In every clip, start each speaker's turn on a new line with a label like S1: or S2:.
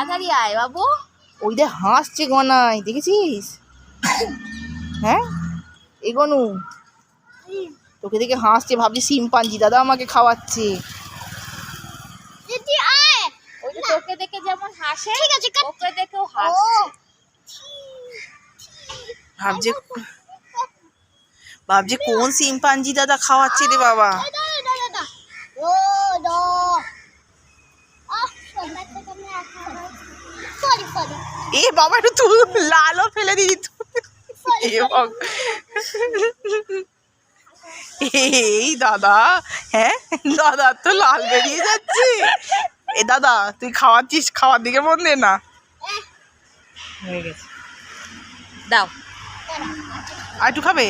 S1: তাড়াতাড়ি আয় বাবু।
S2: ওই দেখ হাসছে গনাই দেখেছিস? হ্যাঁ? এগোনু তোকে দেখে হাসছে ভাবছি শিম্পাঞ্জি দাদা আমাকে খাওয়াচ্ছে।
S1: ওই যে তোকে দেখে যেমন হাসে
S3: ঠিক আছে
S1: ওকে দেখেও হাসছে।
S2: ভাবছে ভাবছে কোন শিম্পাঞ্জি দাদা খাওয়াচ্ছে রে বাবা।
S3: ও
S2: এ বাবা একটু তুল লালও ফেলে দিদি এই দাদা হ্যাঁ? দাদা তো লাল বেরিয়ে যাচ্ছে। এ দাদা তুই খাওয়াচ্ছিস? খাওয়ার দিকে মন দে না। হয়ে গেছে।
S1: দাও।
S2: আর একটু খাবে?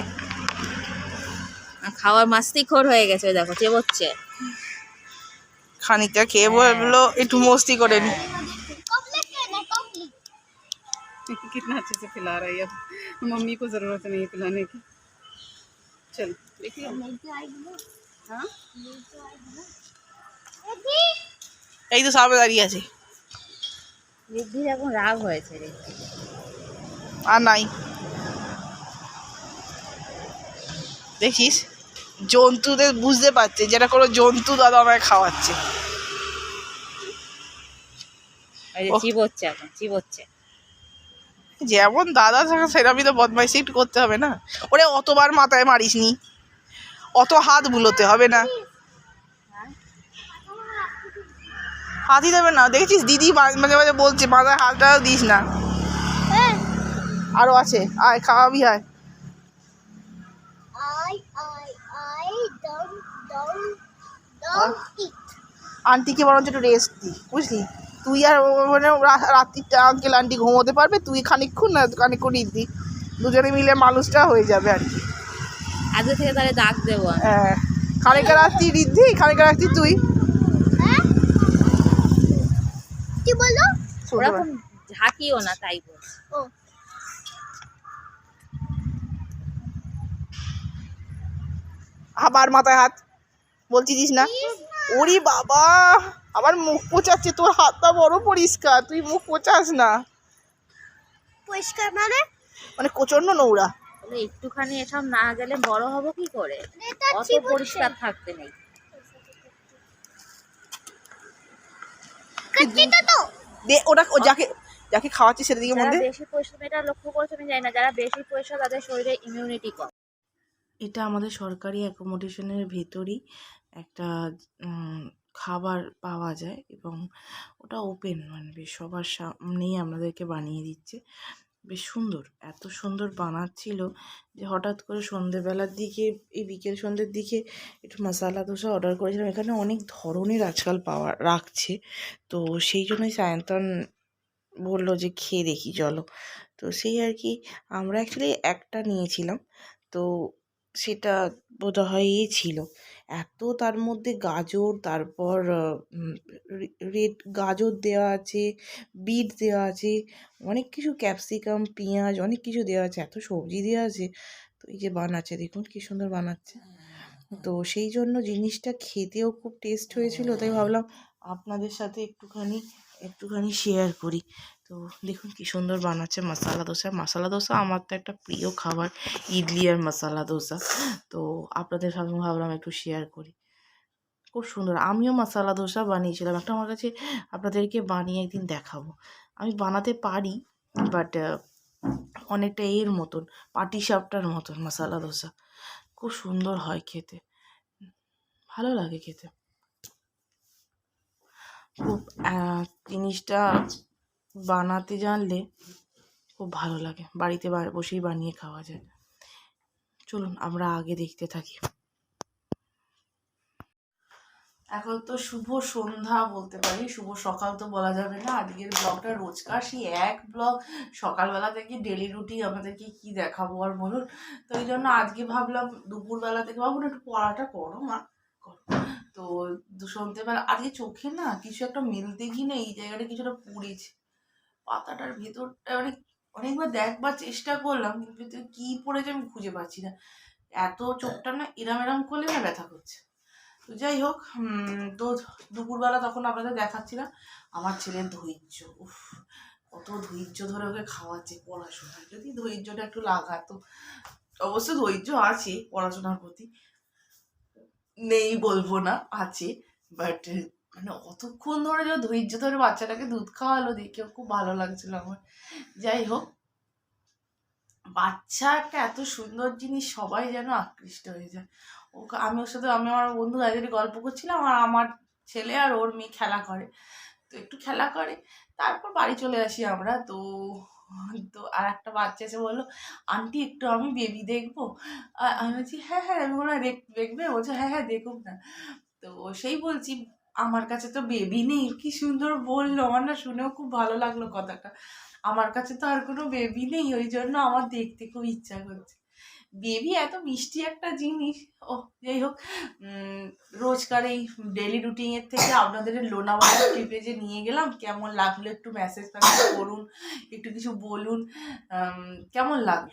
S1: খাওয়ার মাস্তি খোর হয়ে গেছে দেখো চেবচ্ছে।
S2: খানিকটা খেয়ে বলল একটু মস্তি করে নি।
S4: कितना अच्छे से खिला रही है अब मम्मी को ज़रूरत नहीं है पिलाने की चल देखिए हाँ
S3: दीदी
S2: এই তো সামনে দাঁড়িয়ে আছে
S1: রিদ্ধির এখন রাগ হয়েছে রে
S2: আর নাই দেখিস জন্তুদের বুঝতে পারছে যেটা কোনো জন্তু দাদা আমায় খাওয়াচ্ছে
S1: এই যে
S2: ওহ।
S1: চিবোচ্ছে এখন চিবোচ্ছে
S2: যেমন দাদা থাকে সেরকমই তো বদমাইশি একটু করতে হবে না? ওরে অতবার মাথায় মারিস নি অত হাত বুলোতে হবে না। হাতই দেবে না। দেখেছিস? দিদি মাঝে মাঝে বলছে মাথায় হাতটাও দিস না। আরও আছে। আয় খাওয়াবি আয়। আন্টিকে বরঞ্চ একটু রেস্ট দি বুঝলি? তুই আর ও মানে রা- রাত্রিটা আঙ্কেল আন্টি ঘুমোতে পারবে তুই খানিকক্ষণ না খানিকক্ষণ দি দুজনে মিলে মানুষটা হয়ে যাবে আর কি।
S1: আজকে থেকে তাহলে দাগ দেবো
S2: হ্যাঁ। খানিকা রাত্রি রিদ্ধি খানিকা রাত্রি তুই।
S3: হ্যাঁ? কি বলো
S2: শুনতে
S1: ওরকম ঝাঁকিও না তাই বল
S3: ও।
S2: আবার মাথায় হাত। বলছিস না। ওরে বাবা! আবার মুখ পোচাচ্ছে তোর হাতটা বড় পরিষ্কার তুই মুখ পোচাস না।
S3: পরিষ্কার মানে?
S2: মানে প্রচণ্ড নোংরা।
S1: বলে একটুখানি এসব না গেলে বড় হব কি করে? অত পরিষ্কার থাকতে নেই।
S3: কাচ্চি তো তো।
S2: দে ওটা যাকে যাকে খাওয়াচ্ছি সেটা দিকে
S1: যারা
S2: মধ্যে
S1: বেশি পয়সা এটা লক্ষ্য করছ আমি জানি না যারা বেশি পয়সা তাদের শরীরে ইমিউনিটি কম।
S2: এটা আমাদের সরকারি অ্যাকোমোডেশনের ভেতরই একটা উম, খাবার পাওয়া যায় এবং ওটা ওপেন মানে বেশ সবার সামনেই আমাদেরকে বানিয়ে দিচ্ছে। বেশ সুন্দর, এত সুন্দর বানাচ্ছিল যে হঠাৎ করে সন্ধেবেলার দিকে, এই বিকেল সন্ধ্যের দিকে একটু মশালা দোসা অর্ডার করেছিলাম। এখানে অনেক ধরনের আজকাল পাওয়া, রাখছে। তো সেই জন্যই সায়ন্তন বলল যে খেয়ে দেখি, চলো। তো সেই আর কি, আমরা অ্যাকচুয়ালি একটা নিয়েছিলাম। তো সেটা বোধহয় ইয়ে ছিল। এত তার মধ্যে গাজর তারপর রেড গাজর দেওয়া আছে বিট দেওয়া আছে অনেক কিছু ক্যাপসিকাম পেঁয়াজ অনেক কিছু দেওয়া আছে এত সবজি দেওয়া আছে। তো এই যে বানাচ্ছে দেখুন কী সুন্দর বানাচ্ছে। তো সেই জন্য জিনিসটা খেতেও খুব টেস্ট হয়েছিল তাই ভাবলাম আপনাদের সাথে একটুখানি একটুখানি শেয়ার করি। তো দেখুন কি সুন্দর বানাচ্ছে মশালা দোসা মশালা দোসা আমার তো একটা প্রিয় খাবার, ইডলি আর মশালা দোসা তো আপনাদের সাথে ভাবলাম একটু শেয়ার করি। খুব সুন্দর। আমিও মশালা দোসা বানিয়েছিলাম। একটা আমার কাছে আপনাদেরকে বানিয়ে একদিন দেখাবো। আমি বানাতে পারি বাট অনেকটা এর মতন, পাটি সাপটার মতন মশালা দোসা খুব সুন্দর হয় খেতে। ভালো লাগে খেতে। খুব জিনিসটা বানাতে জানলে খুব ভালো লাগে। বাড়িতে বসেই বানিয়ে খাওয়া যায়। চলুন, আমরা আগে দেখতে থাকি। এখন তো শুভ সন্ধ্যা বলতে পারি। শুভ সকাল তো বলা যাবে না। আজকের ব্লগটা রোজকার, সেই এক ব্লগ। সকালবেলা থেকে ডেলি রুটি আমাদেরকে কি দেখাবো আর বলুন? তো এই জন্য আজকে ভাবলাম, দুপুরবেলা থেকে ভাবুন একটু পড়াটা করো, মা। করো। তো সন্ধ্যেবেলা আজকে চোখে না কিছু একটা মিলতে কি না, এই জায়গাটা কিছুটা পুড়েছে। পাতাটার ভেতরটা অনেক অনেকবার দেখবার চেষ্টা করলাম, কিন্তু ভেতরে কি পড়েছে আমি খুঁজে পাচ্ছি না। এত চোখটা না এরাম এরাম করলে না ব্যথা করছে। তো তো যাই হোক তো দুপুরবেলা তখন আপনাদের দেখাচ্ছিলাম, আমার ছেলের ধৈর্য, উফ, কত ধৈর্য ধরে ওকে খাওয়াচ্ছে পড়াশোনায়। যদি ধৈর্যটা একটু লাগাতো, অবশ্য ধৈর্য আছে পড়াশোনার প্রতি নেই বলব না, আছে। বাট মানে অতক্ষণ ধরে যে ধৈর্য ধরে বাচ্চাটাকে দুধ খাওয়ালো দেখেও খুব ভালো লাগছিল আমার। যাই হোক বাচ্চা একটা এত সুন্দর জিনিস সবাই যেন আকৃষ্ট হয়ে যায়। ও আমি ওর সাথে, আমি আমার বন্ধু দাদির গল্প করছিলাম আর আমার ছেলে আর ওর মেয়ে খেলা করে। তো একটু খেলা করে, তারপর বাড়ি চলে আসি আমরা। তো তো আর একটা বাচ্চা এসে বলল, আন্টি, একটু আমি বেবি দেখব? আমি বলছি হ্যাঁ হ্যাঁ আমি বললাম, "দেখ- দেখবে? বলছে হ্যাঁ হ্যাঁ দেখুক না। তো সেই বলছি, আমার কাছে তো বেবি নেই। কি সুন্দর বলল আমার না, শুনেও খুব ভালো লাগল কথাটা। আমার কাছে তো আর কোনো বেবি নেই, ওই জন্য আমার দেখতে খুব ইচ্ছা করছে। বেবি এত মিষ্টি একটা জিনিস। ও যাই হোক রোজকার এই ডেলি রুটিনের থেকে আপনাদের লোনাওয়ালা ট্রিপে যে নিয়ে গেলাম, কেমন লাগল একটু মেসেজ ফ্যাসেজ করুন একটু কিছু বলুন কেমন লাগল?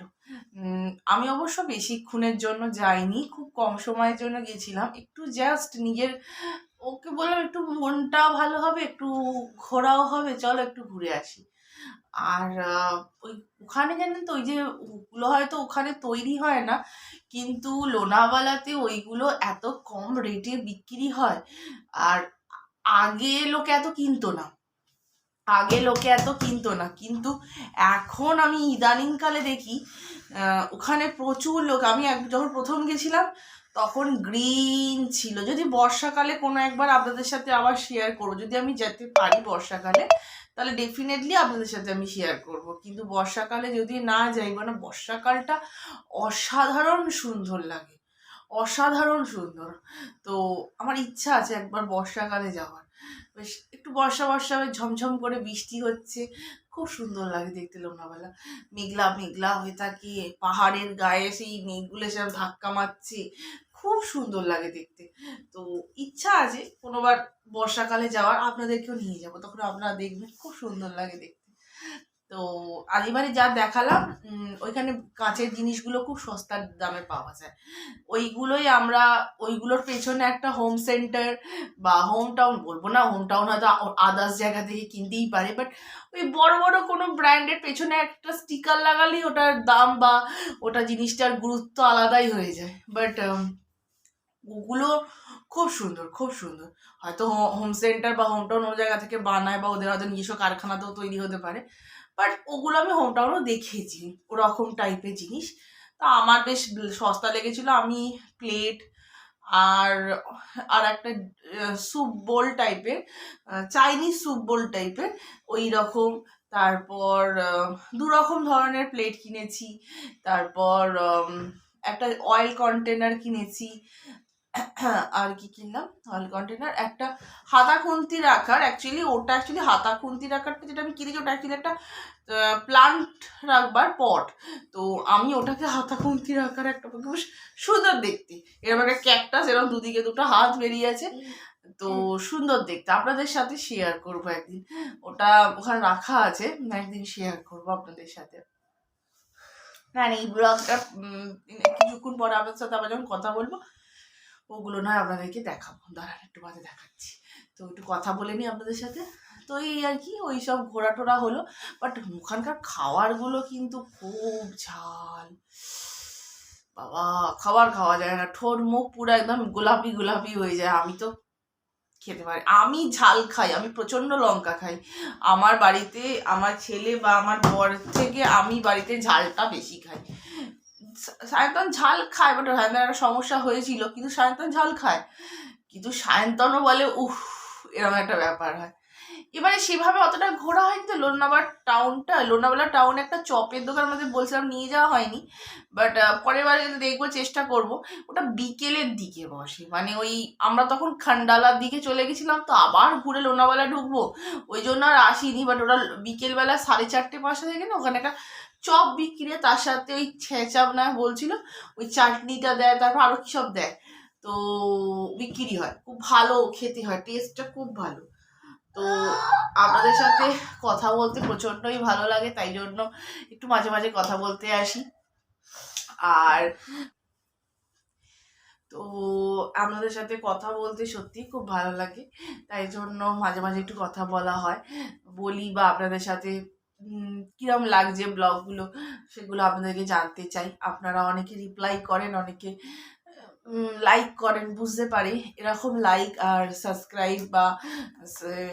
S2: আমি অবশ্য বেশিক্ষণের জন্য যাইনি, খুব কম সময়ের জন্য গেছিলাম, একটু জাস্ট নিজের, ওকে বললাম একটু মনটা ভালো হবে, একটু ঘোরাও হবে, চলো একটু ঘুরে আসি। আর ওই ওখানে জানেন তো, ওই যে ওগুলো হয়তো ওখানে তৈরি হয় না, কিন্তু লোনাওয়ালাতে ওইগুলো এত কম রেটে বিক্রি হয়। আর আগে লোকে এত কিনতো না। আগে লোকে এত কিনতো না। কিন্তু এখন আমি ইদানিংকালে দেখি ওখানে প্রচুর লোক, আমি যখন প্রথম গেছিলাম, তখন গ্রিন ছিল। যদি বর্ষাকালে কোনো একবার আপনাদের সাথে আবার শেয়ার করব, যদি আমি যেতে পারি বর্ষাকালে তাহলে ডেফিনেটলি আপনাদের সাথে আমি শেয়ার করব। কিন্তু বর্ষাকালে যদি না যাই মানে বর্ষাকালটা অসাধারণ সুন্দর লাগে। অসাধারণ সুন্দর। তো আমার ইচ্ছা আছে একবার বর্ষাকালে যাওয়ার। বেশ, একটু বর্ষা বর্ষা ঝমঝম করে বৃষ্টি হচ্ছে। খুব সুন্দর লাগে দেখতে লোনাবেলা মেঘলা মেঘলা হয়ে থাকে, পাহাড়ের গায়ে সেই মেঘগুলো সব ধাক্কা মারছে। খুব সুন্দর লাগে দেখতে। তো ইচ্ছা আছে কোনোবার বর্ষাকালে যাওয়ার, আপনাদেরকেও নিয়ে যাব। তখন আপনারা দেখবেন খুব সুন্দর লাগে দেখতে। তো আর এবারে যা দেখালাম ওইখানে কাঁচের জিনিসগুলো খুব সস্তার দামে পাওয়া যায়। ওইগুলোই আমরা, ওইগুলোর পেছনে একটা হোম সেন্টার বা হোম টাউন বলব না হোম টাউন হয়তো আদার্স জায়গা থেকে কিনতেই পারে বাট ওই বড় বড় কোনো ব্র্যান্ডের পেছনে একটা স্টিকার লাগালেই ওটার দাম বা ওটা জিনিসটার গুরুত্ব আলাদাই হয়ে যায়। বাট ওগুলো খুব সুন্দর খুব সুন্দর। হয়তো হোম সেন্টার বা হোম টাউন জায়গা থেকে বানায় বা ওদের হয়তো নিজস্ব কারখানাতেও তৈরি হতে পারে। বাট ওগুলো আমি হোম টাউনও দেখেছি, ওরকম টাইপের জিনিস। তা আমার বেশ সস্তা লেগেছিলো, আমি প্লেট আর আর একটা স্যুপ বোল টাইপের চাইনিজ স্যুপ বোল টাইপের ওই রকম তারপর দু রকম ধরনের প্লেট কিনেছি। তারপর একটা অয়েল কন্টেনার কিনেছি। আর কি কিনলাম অয়েল কন্টেনার একটা হাতা খুন্তি রাখার অ্যাকচুয়ালি ওটা অ্যাকচুয়ালি হাতা খুন্তি রাখারটা যেটা আমি কিনেছি ওটা অ্যাকচুয়ালি একটা প্লান্ট রাখবার পট তো আমি ওটাকে হাতা খুন্তি রাখার একটা বেশ সুন্দর দেখতে। এরকম একটা ক্যাকটাস এরকম দুদিকে দুটো হাত বেরিয়ে আছে। তো সুন্দর দেখতে। আপনাদের সাথে শেয়ার করব একদিন। ওটা ওখানে রাখা আছে। একদিন শেয়ার করব আপনাদের সাথে। হ্যাঁ এই ব্লগটা কিছুক্ষণ পরে আপনাদের সাথে আবার যখন কথা বলব ওগুলো নয়, আপনাদেরকে দেখাবো। দাঁড়ান, একটু বাদে দেখাচ্ছি। তো একটু কথা বলে নিই আপনাদের সাথে। তো এই আর কি, ওই সব ঘোরা টোরা হলো। বাট ওখানকার খাবারগুলো কিন্তু খুব ঝাল। বাবা, খাবার খাওয়া যায় না। ঠোঁট, মুখ পুরো একদম গোলাপি গোলাপি হয়ে যায়। আমি তো খেতে পারি। আমি ঝাল খাই, আমি প্রচণ্ড লঙ্কা খাই। আমার বাড়িতে আমার ছেলে বা আমার বর থেকে আমি বাড়িতে ঝালটা বেশি খাই। সায়ন্তন ঝাল খায় বাট সায়ন্তন একটা সমস্যা হয়েছিল, কিন্তু সায়ন্তন ঝাল খায়। কিন্তু সায়ন্তনও বলে, উফ, এরকম একটা ব্যাপার হয়। এবারে সেভাবে অতটা ঘোরা হয়নি তো লোনাবার টাউনটা লোনাবালা টাউন একটা চপের দোকান আমাদের বলছিলাম নিয়ে যাওয়া হয়নি বাট পরের বারে যদি দেখব, চেষ্টা করব। ওটা বিকেলের দিকে বসে মানে ওই আমরা তখন খান্ডালার দিকে চলে গেছিলাম, তো আবার ঘুরে লোনাবালা ঢুকবো। ওই জন্য আর আসিনি বাট ওটা বিকেলবেলা সাড়ে চারটে পাঁচটা থেকে না, ওখানে একটা চপ বিক্রি তার সাথে ওই ছেঁচা না বলছিল, ওই চাটনিটা দেয়, তারপর আরও কী সব দেয়। তো বিক্রি হয়, খুব ভালো খেতে হয় টেস্টটা খুব ভালো। তো আপনাদের সাথে কথা বলতে প্রচণ্ডই ভালো লাগে, তাই জন্য একটু মাঝে মাঝে কথা বলতে আসি। আর তো আপনাদের সাথে কথা বলতে সত্যিই খুব ভালো লাগে, তাই জন্য মাঝে মাঝে একটু কথা বলা হয়। বলি বা আপনাদের সাথে কিরম লাগছে ব্লগগুলো সেগুলো আপনাদেরকে জানতে চাই। আপনারা অনেকে রিপ্লাই করেন, অনেকে লাইক করেন, বুঝতে পারি। এরকম লাইক আর সাবস্ক্রাইব বা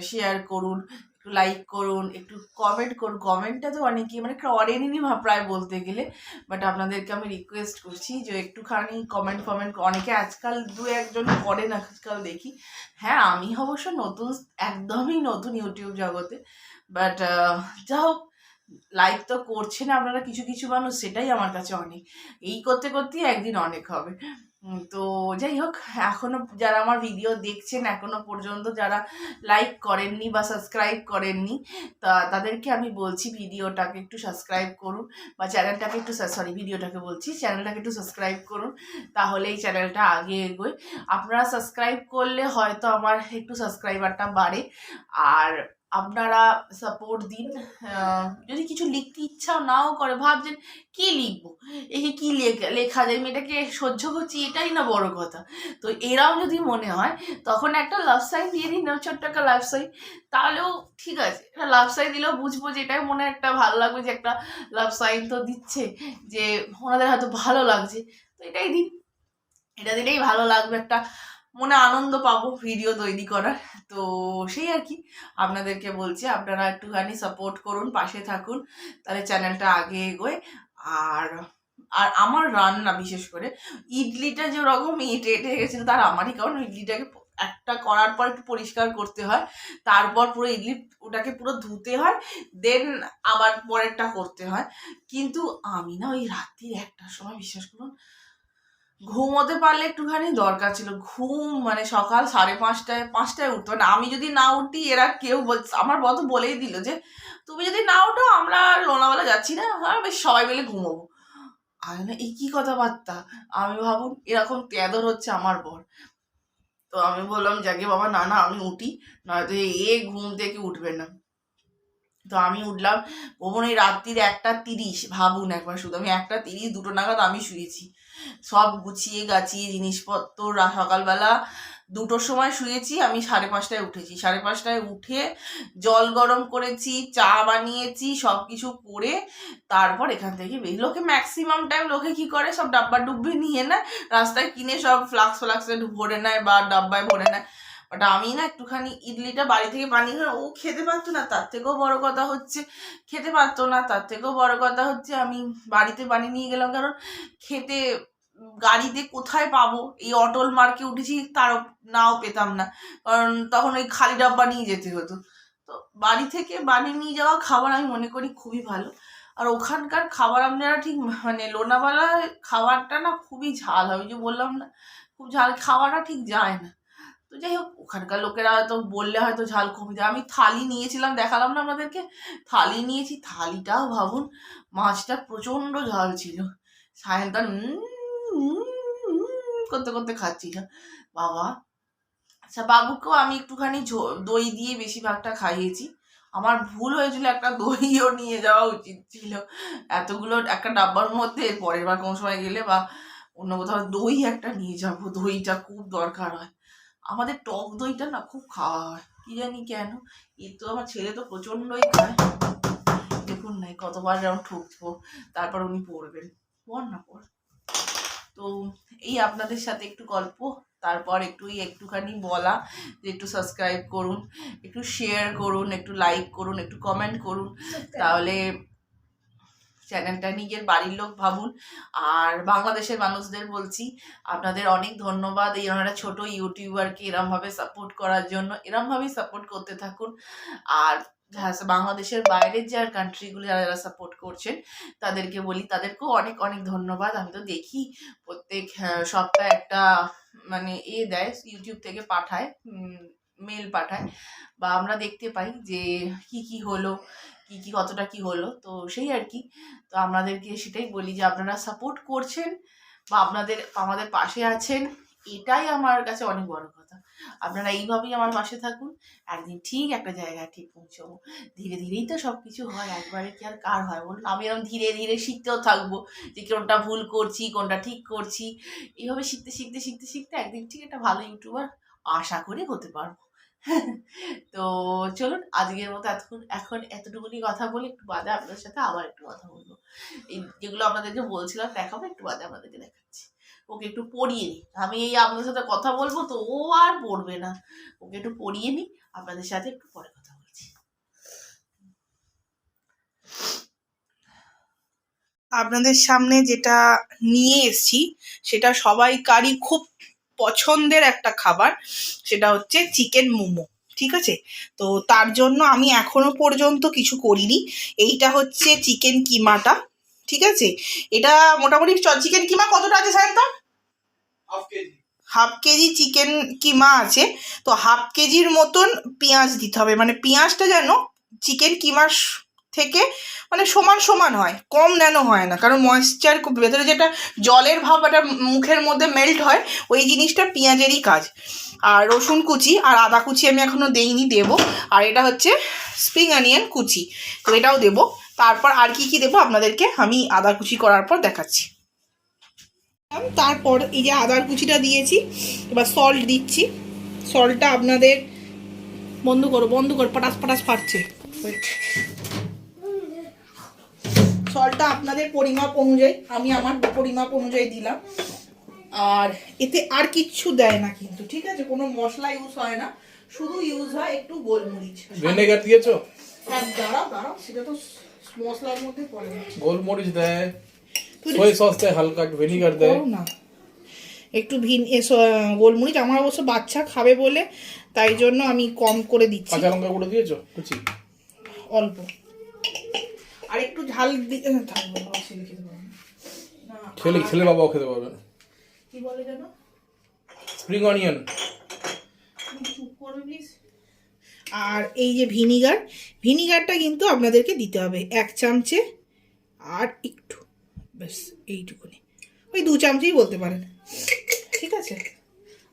S2: শেয়ার করুন। একটু লাইক করুন, একটু কমেন্ট করুন। কমেন্টটা তো অনেকেই মানে করেনি প্রায় বলতে গেলে। বাট আপনাদেরকে আমি রিকোয়েস্ট করছি যে একটুখানি কমেন্ট ফমেন্ট অনেকে আজকাল দু একজন করেন, আজকাল দেখি। হ্যাঁ আমি অবশ্য নতুন, একদমই নতুন ইউটিউব জগতে। বাট যা হোক লাইক তো করছেন আপনারা কিছু কিছু মানুষ, সেটাই আমার কাছে অনেক। এই করতে করতেই একদিন অনেক হবে। তো যাই হোক, এখনও যারা আমার ভিডিও দেখছেন, এখনও পর্যন্ত যারা লাইক করেননি বা সাবস্ক্রাইব করেননি, তা তাদেরকে আমি বলছি ভিডিওটাকে একটু সাবস্ক্রাইব করুন বা চ্যানেলটাকে একটু সরি ভিডিওটাকে বলছি চ্যানেলটাকে একটু সাবস্ক্রাইব করুন তাহলে এই চ্যানেলটা আগে এগোয়। আপনারা সাবস্ক্রাইব করলে হয়তো আমার একটু সাবস্ক্রাইবারটা বাড়ে, আর আপনারা সাপোর্ট দিন। যদি কিছু লিখতে ইচ্ছাও নাও করে, ভাবছেন কি লিখব? একে কি লেখা লেখা যায়? মেয়েটাকে সহ্য করছি, এটাই না বড় কথা। তো এরাও যদি মনে হয়, তখন একটা লাভ সাইন দিয়ে দিন ছোট্ট একটা লাভ সাইন তাহলেও ঠিক আছে। একটা লাভ সাইন দিলেও বুঝব যে এটাই মনে একটা ভালো লাগবে, যে একটা লাভ সাইন তো দিচ্ছে, যে ওনাদের হয়তো ভালো লাগছে। তো এটাই দিন। এটা দিলেই ভালো লাগবে একটা মনে আনন্দ পাবো ভিডিও তৈরি করার। তো সেই আর কি, আপনাদেরকে বলছি আপনারা একটুখানি সাপোর্ট করুন, পাশে থাকুন, তাহলে চ্যানেলটা আগে এগোয়। আর আর আমার রান্না বিশেষ করে, ইডলিটা যেরকম এঁটে এঁটে গেছিল তার আমারই, কারণ ইডলিটাকে একটা করার পর একটু পরিষ্কার করতে হয়, তারপর পুরো ইডলি ওটাকে পুরো ধুতে হয় দেন আবার পরেরটা করতে হয়। কিন্তু আমি না ওই রাত্রির একটার সময়, বিশ্বাস করুন ঘুমোতে পারলে একটুখানি দরকার ছিল। ঘুম মানে সকাল সাড়ে পাঁচটায় পাঁচটায় উঠতো মানে আমি যদি না উঠি, এরা কেউ বল- আমার বত বলেই দিল যে, তুমি যদি না উঠো আমরা আর লোনাওয়ালা যাচ্ছি না। হ্যাঁ বেশ সবাই মিলে ঘুমোবো। আমি না এই কি কথাবার্তা? আমি ভাবুন, এরকম তেদর হচ্ছে আমার বর। তো আমি বললাম, যাকে বাবা, না না, আমি উঠি। নয়তো এ ঘুম থেকে উঠবে না। তো আমি উঠলাম। ওমন এই রাত্রির একটা তিরিশ, ভাবুন একবার শুধু। আমি একটা তিরিশ, দুটো নাগাদ আমি শুয়েছি। সব গুছিয়ে গাছিয়ে জিনিসপত্র সকালবেলা দুটোর সময় শুয়েছি, আমি সাড়ে পাঁচটায় উঠেছি। সাড়ে পাঁচটায় উঠে জল গরম করেছি, চা বানিয়েছি সব কিছু করে তারপর এখান থেকে বেরিয়ে লোকে ম্যাক্সিমাম টাইম লোকে কি করে? সব ডাব্বা ডুব্বি নিয়ে নেয়, রাস্তায় কিনে সব ফ্লাক্স ফ্লাক্সে ভরে নেয় বা ডাব্বায় ভরে নেয়। বাট আমি না একটুখানি ইডলিটা বাড়ি থেকে বানিয়ে নিয়ে ও খেতে পারতো না, তার থেকেও বড় কথা হচ্ছে, খেতে পারতো না, তার থেকেও বড় কথা হচ্ছে, আমি বাড়িতে বানিয়ে নিয়ে গেলাম, কারণ খেতে, গাড়িতে কোথায় পাবো? এই অটল মার্কে উঠেছি তারও নাও পেতাম না, কারণ তখন ওই খালি ডাব্বা নিয়ে যেতে হতো। তো বাড়ি থেকে বানিয়ে নিয়ে যাওয়া খাবার আমি মনে করি খুবই ভালো। আর ওখানকার খাবার আপনারা ঠিক মানে লোনাওয়ালা খাবারটা না খুবই ঝাল হয় যে বললাম না, খুব ঝাল, খাওয়াটা ঠিক যায় না। তো যাই হোক, ওখানকার লোকেরা হয়তো বললে হয়তো ঝাল কমে যায়। আমি থালি নিয়েছিলাম, দেখালাম না আপনাদেরকে? থালি নিয়েছি, থালিটাও ভাবুন, মাছটা প্রচণ্ড ঝাল ছিল। সায়ন্তান করতে করতে খাচ্ছিল বাবা আচ্ছা বাবুকেও আমি একটুখানি দই দিয়ে বেশিরভাগটা খাইয়েছি। আমার ভুল হয়েছিল, একটা দইও নিয়ে যাওয়া উচিত ছিল। এতগুলো, একটা ডাব্বার মধ্যে, পরের বার কোনো সময় গেলে বা অন্য কোথাও দই একটা নিয়ে যাব, দইটা খুব দরকার হয়। আমাদের টক দইটা না খুব খাওয়া হয়। কি জানি কেন? এর তো আমার ছেলে তো প্রচণ্ডই খায়। দেখুন নাই কতবার যেমন ঠুকবো। তারপর উনি পড়বেন। পড় না পড় তো এই আপনাদের সাথে একটু গল্প তারপর একটু একটুখানি বলা যে একটু সাবস্ক্রাইব করুন একটু শেয়ার করুন একটু লাইক করুন একটু কমেন্ট করুন। তাহলে চ্যানেলটা, নিজের বাড়ির লোক ভাবুন। আর বাংলাদেশের মানুষদের বলছি, আপনাদের অনেক ধন্যবাদ এই একটা ছোট ইউটিউবারকে এরমভাবে সাপোর্ট করার জন্য। এরমভাবেই সাপোর্ট করতে থাকুন। আর বাংলাদেশের বাইরের যে আর কান্ট্রিগুলো যারা যারা সাপোর্ট করছেন, তাদেরকে বলি, তাদেরকেও অনেক অনেক ধন্যবাদ। আমি তো দেখি প্রত্যেক সপ্তাহে একটা মানে এ দেয়, ইউটিউব থেকে পাঠায় মেল পাঠায়। বা আমরা দেখতে পাই যে কি কি হলো কি কি, কতটা কি হলো, তো সেই আর কি। তো আপনাদেরকে সেটাই বলি যে আপনারা সাপোর্ট করছেন বা আপনাদের, আমাদের পাশে আছেন, এটাই আমার কাছে অনেক বড় কথা।
S5: আপনারা এইভাবেই আমার পাশে থাকুন, একদিন ঠিক একটা জায়গায় ঠিক পৌঁছবো। ধীরে ধীরেই তো সব কিছু হয়, একবারে কি আর কার হয় বলুন? আমি এরকম ধীরে ধীরে শিখতেও থাকব যে কোনটা ভুল করছি, কোনটা ঠিক করছি। এইভাবে শিখতে শিখতে শিখতে শিখতে একদিন ঠিক একটা ভালো ইউটিউবার আশা করি হতে পারব। তো চলুন, আজকের মতো এতক্ষণ, এখন এতটুকুনি কথা বলে একটু বাদে আপনাদের সাথে আবার একটু কথা বলব। এই যেগুলো আপনাদেরকে বলছিলাম, দেখাবো, একটু বাদে আপনাদেরকে দেখাচ্ছি। ওকে একটু পড়িয়ে নিই। আমি এই আপনাদের সাথে কথা বলব, তো ও আর পড়বে না। ওকে একটু পড়িয়ে নিই, আপনাদের সাথে একটু পরে কথা বলছি। আপনাদের সামনে যেটা নিয়ে এসেছি, সেটা সবাইকারই খুব পছন্দের একটা খাবার সেটা হচ্ছে চিকেন মোমো ঠিক আছে? তো তার জন্য আমি এখনও পর্যন্ত কিছু করিনি। এইটা হচ্ছে চিকেন কিমাটা ঠিক আছে? এটা মোটামুটি চিকেন কিমা কতটা আছে Sayantan?
S6: Half KG.
S5: Half KG chicken keema আছে। তো হাফ কেজির মতন পেঁয়াজ দিতে হবে। মানে পেঁয়াজটা যেন চিকেন কিমার থেকে মানে সমান সমান হয়, কম যেন হয় না। কারণ ময়েশ্চার ভেতরে যেটা জলের ভাব একটা মুখের মধ্যে মেল্ট হয়, ওই জিনিসটা পেঁয়াজেরই কাজ। আর রসুন কুচি আর আদা কুচি আমি এখনও দেইনি, দেবো। আর এটা হচ্ছে স্প্রিং অনিয়ন কুচি, তো এটাও দেবো। তারপর আর কি কি দেবো আপনাদেরকে আমি আদা কুচি করার পর দেখাচ্ছি। তারপর এই যে আদার কুচিটা দিয়েছি, এবার সল্ট দিচ্ছি। সল্টটা আপনাদের বন্ধ করো বন্ধ করো, পটাশ পটাশ ফাটছে। সল্টটা আপনাদের পরিমাপ অনুযায়ী আমি আমার পরিমাপ অনুযায়ী দিলাম। আর এতে আর কিচ্ছু দেয় না কিন্তু ঠিক আছে? কোনো মশলা ইউজ হয় না। শুধু ইউজ হয় একটু গোলমরিচ।
S6: ভিনেগার দিয়েছ?
S5: হ্যাঁ দাঁড়াও দাঁড়াও সেটা তো মশলার মধ্যে পড়ে না।
S6: গোলমরিচ দেয় সই সস দেয় হালকা একটু ভিনিগার দেয়।
S5: না। একটু ভিন গোলমরিচ আমার অবশ্য বাচ্চা খাবে বলে তাই জন্য আমি কম করে দিচ্ছি।
S6: কাঁচা লঙ্কা গুঁড়ো দিয়েছ? কুচি।
S5: অল্প। আর একটু ঝাল দি- আহ, থাকবে খেতে পারবে
S6: ছেলে ছেলে বাবাও খেতে পারবে।
S5: কি বলে যেন?
S6: স্প্রিং অনিয়ন
S5: চুপ করবে প্লিজ আর এই যে ভিনিগার ভিনিগারটা কিন্তু আপনাদেরকে দিতে হবে এক চামচে আর একটু। ব্যাস এইটুকুনি। ওই দু চামচেই বলতে পারেন। ঠিক আছে?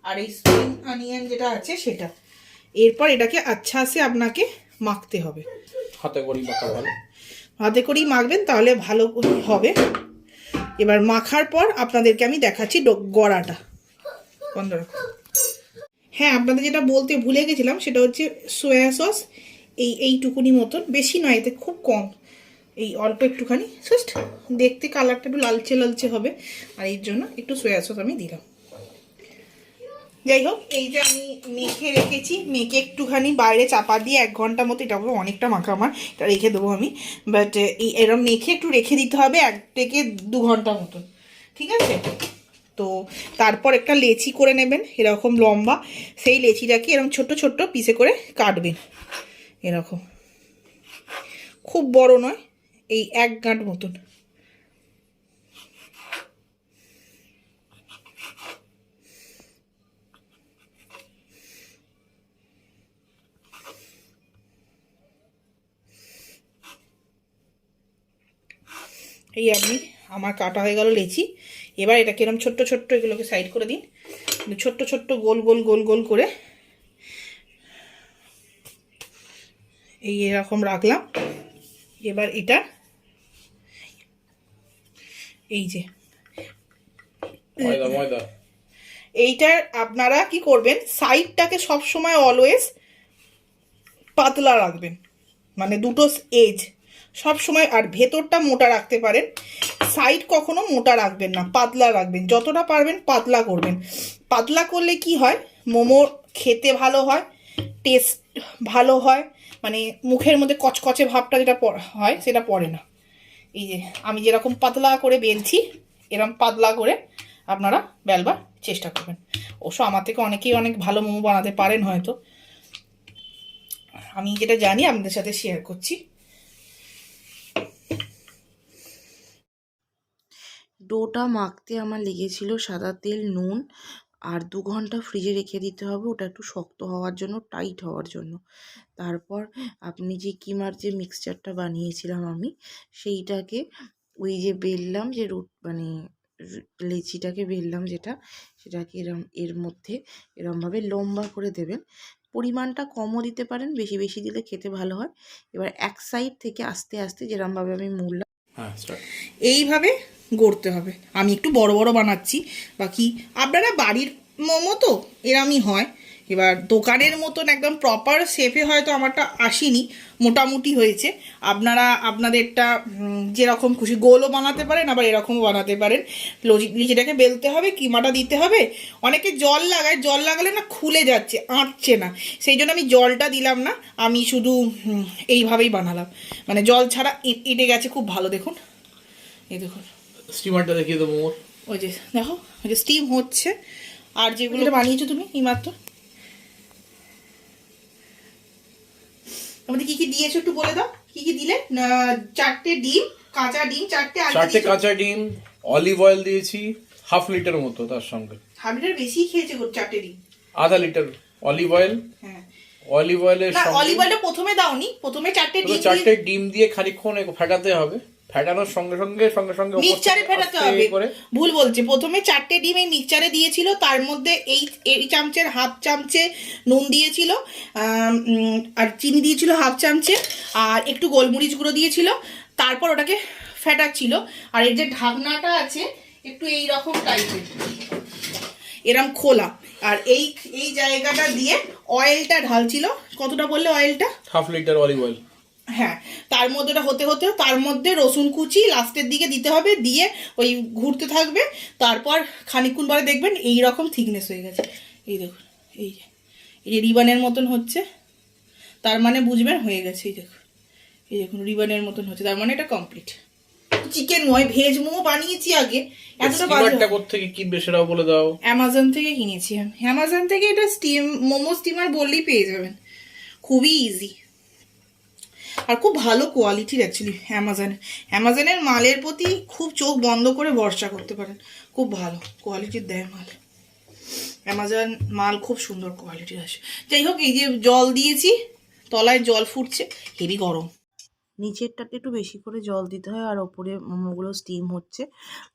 S5: আর এই স্প্রিং অনিয়ন যেটা আছে সেটা। এরপর এটাকে আচ্ছা সে আপনাকে মাখতে হবে।
S6: হাতে করি মাখা ভালো
S5: হাতে করেই মাখবেন, তাহলে ভালো হবে। এবার মাখার পর আপনাদেরকে আমি দেখাচ্ছি গড়াটা। বন্ধ হ্যাঁ আপনাদের যেটা বলতে ভুলে গেছিলাম, সেটা হচ্ছে সোয়া সস এই এইটুকুনি মতন। বেশি নয়, এতে খুব কম। এই অল্প একটুখানি। জাস্ট দেখতে কালারটা একটু লালচে লালচে হবে। আর এর জন্য একটু সোয়া সস আমি দিলাম। যাই হোক, এই যে আমি মেখে রেখেছি, মেখে একটুখানি বাইরে চাপা দিয়ে এক ঘণ্টা মতো, এটা অনেকটা মাখা আমার, এটা রেখে দেবো আমি। বাট এরম মেখে একটু রেখে দিতে হবে এক থেকে দু ঘণ্টা মতো, ঠিক আছে? তো তারপর একটা লেচি করে নেবেন, এরকম লম্বা, সেই লেচিটাকে এরকম ছোট্ট ছোট্ট পিসে করে কাটবেন, এরকম। খুব বড় নয়, এই এক গাঁট মতন। এই আপনি আমার কাটা হয়ে গেল লেচি। এবার এটা এরকম ছোট্ট ছোট্ট এগুলোকে সাইড করে দিন। ছোট্ট ছোট্ট গোল গোল গোল গোল করে এই এরকম রাখলাম। এবার এটা এই যে এইটার আপনারা কি করবেন সাইডটাকে সবসময় অলওয়েজ পাতলা রাখবেন। মানে দুটো এজ সব সময় আর ভেতরটা মোটা রাখতে পারেন। সাইড কখনো মোটা রাখবেন না, পাতলা রাখবেন। যতটা পারবেন পাতলা করবেন। পাতলা করলে কি হয়? মোমো খেতে ভালো হয় টেস্ট ভালো হয় মানে মুখের মধ্যে কচকচে ভাবটা যেটা হয় সেটা পড়ে না। এই যে আমি যেরকম পাতলা করে বেলছি এরকম পাতলা করে আপনারা বেলবার চেষ্টা করবেন। অবশ্য আমার থেকে অনেকেই অনেক ভালো মোমো বানাতে পারেন হয়তো। আমি যেটা জানি, আপনাদের সাথে শেয়ার করছি। ডোটা মাখতে আমার লেগেছিল সাদা তেল নুন আর দু ঘণ্টা ফ্রিজে রেখে দিতে হবে। ওটা একটু শক্ত হওয়ার জন্য টাইট হওয়ার জন্য। তারপর আপনি যে কিমার যে মিক্সচারটা বানিয়েছিলাম আমি সেইটাকে ওই যে বেললাম যে রুট মানে
S2: লেচিটাকে বেললাম যেটা সেটাকে এরম এর মধ্যে এরমভাবে লম্বা করে দেবেন। পরিমাণটা কমও দিতে পারেন বেশি বেশি দিলে খেতে ভালো হয়। এবার এক সাইড থেকে আস্তে আস্তে যেরমভাবে আমি মুড়লাম
S6: হ্যাঁ
S5: এইভাবে গড়তে হবে। আমি একটু বড় বড় বানাচ্ছি। বাকি আপনারা বাড়ির মোমো তো এরমই হয়। এবার দোকানের মতন একদম প্রপার শেপে হয়তো আমারটা আসেনি। মোটামুটি হয়েছে। আপনারা, আপনাদেরটা যেরকম খুশি গোলও বানাতে পারেন, আবার এরকমও বানাতে পারেন। লিচিটাকে বেলতে হবে, কিমাটা দিতে হবে। অনেকে জল লাগায়, জল লাগালে না খুলে যাচ্ছে, আঁটছে না। সেই জন্য আমি জলটা দিলাম না। আমি শুধু এইভাবেই বানালাম। মানে জল ছাড়া এঁটে গেছে খুব ভালো, দেখুন। এই দেখুন।
S6: স্টিমারটা দেখিয়ে দেবো মোর
S5: ওই যে দেখো ওই যে স্টিম হচ্ছে। আর যেগুলো বানিয়েছো তুমি এইমাত্র আমাদের কি কি দিয়েছ একটু বলে দাও। কি কি দিলে? চারটে ডিম কাঁচা ডিম চারটে
S6: চারটে কাঁচা ডিম অলিভ অয়েল দিয়েছি হাফ লিটার মতো তার সঙ্গে।
S5: হাবিটার বেশি খেয়েছে গো চারটে ডিম।
S6: আধা লিটার অলিভ অয়েল
S5: হ্যাঁ।
S6: অলিভ অয়েলের
S5: না
S6: সঙ্গে
S5: অলিভ অয়েলটা প্রথমে দাওনি প্রথমে চারটে ডিম
S6: চারটে ডিম দিয়ে খানিকক্ষণ ফেটাতে হবে। ফেটানোর সঙ্গে সঙ্গে সঙ্গে সঙ্গে
S5: মিক্সচারে ফেটাতে হবে। ভুল বলছে। প্রথমে চারটে ডিম এই মিক্সচারে দিয়েছিল তার মধ্যে এই এই চামচের হাফ চামচে নুন দিয়েছিল আর চিনি দিয়েছিল হাফ চামচে আর একটু গোলমরিচ গুঁড়ো দিয়েছিল তারপর ওটাকে ফেটাচ্ছিল। আর এর যে ঢাকনাটা আছে একটু এই রকম টাইপের এরম খোলা। আর এই এই জায়গাটা দিয়ে অয়েলটা ঢালছিল। কতটা বললে অয়েলটা
S6: হাফ লিটার অলিভ অয়েল
S5: হ্যাঁ তার মধ্যে ওটা হতে হতে তার মধ্যে রসুন কুচি লাস্টের দিকে দিতে হবে দিয়ে ওই ঘুরতে থাকবে তারপর খানিকক্ষণ পরে দেখবেন এই রকম থিকনেস হয়ে গেছে। এই দেখুন এই যে এই যে রিবানের মতন হচ্ছে তার মানে বুঝবেন হয়ে গেছে এই দেখুন এই দেখুন রিবানের মতন হচ্ছে তার মানে এটা কমপ্লিট চিকেন নয় ভেজ মোমো বানিয়েছি আগে এতটা
S6: সেটাও বলে দাও।
S5: অ্যামাজন থেকে কিনেছি আমি। অ্যামাজন থেকে এটা স্টিম মোমো স্টিমার বললেই পেয়ে যাবেন। খুবই ইজি আর খুব ভালো কোয়ালিটির অ্যাকচুয়ালি অ্যামাজন অ্যামাজনের মালের প্রতি খুব চোখ বন্ধ করে ভরসা করতে পারেন। খুব ভালো কোয়ালিটির দেয় মাল। অ্যামাজন মাল খুব সুন্দর কোয়ালিটির আসে। যাই হোক, এই যে জল দিয়েছি, তলায় জল ফুটছে, হেভি গরম।
S2: নিচেরটাতে একটু বেশি করে জল দিতে হয় আর ওপরে মোমোগুলো স্টিম হচ্ছে।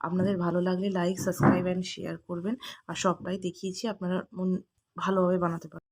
S2: আপনাদের ভালো লাগলে লাইক সাবস্ক্রাইব অ্যান্ড শেয়ার করবেন। আর সবটাই দেখিয়েছি, আপনারা মন ভালোভাবে বানাতে পারেন